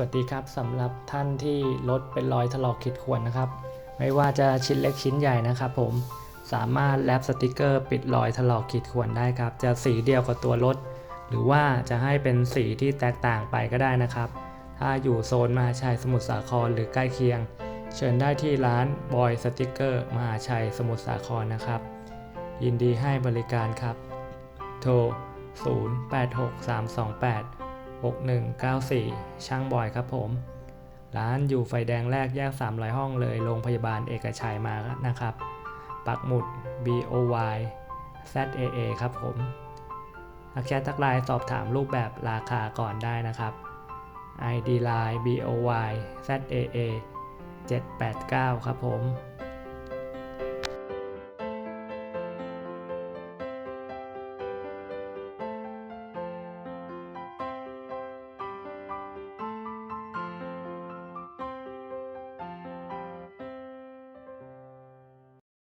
วัสดีครับสำหรับท่านที่รถเป็นรอยถลอกขีดข่วนนะครับ ไม่ว่าจะชิ้นเล็กชิ้นใหญ่นะครับผมสามารถแลบสติกเกอร์ปิดรอยถลอกขีดข่วนได้ครับ จะสีเดียวกับตัวรถ หรือว่าจะให้เป็นสีที่แตกต่างไปก็ได้นะครับ ถ้าอยู่โซนมหาชัยสมุทรสาครหรือใกล้เคียง เชิญได้ที่ร้านบอยสติกเกอร์มหาชัยสมุทรสาครนะครับ ยินดีให้บริการครับ โทร 086328 6194 ช่างบอยครับผม ร้านอยู่ไฟแดงแรกแยก 300 ห้องเลย โรงพยาบาลเอกชัยมานะครับ ปักหมุด BOY ZAA ครับผมทักแชททักไลน์สอบถามรูปแบบราคาก่อนได้นะครับ ID Line BOY ZAA 789 ครับผม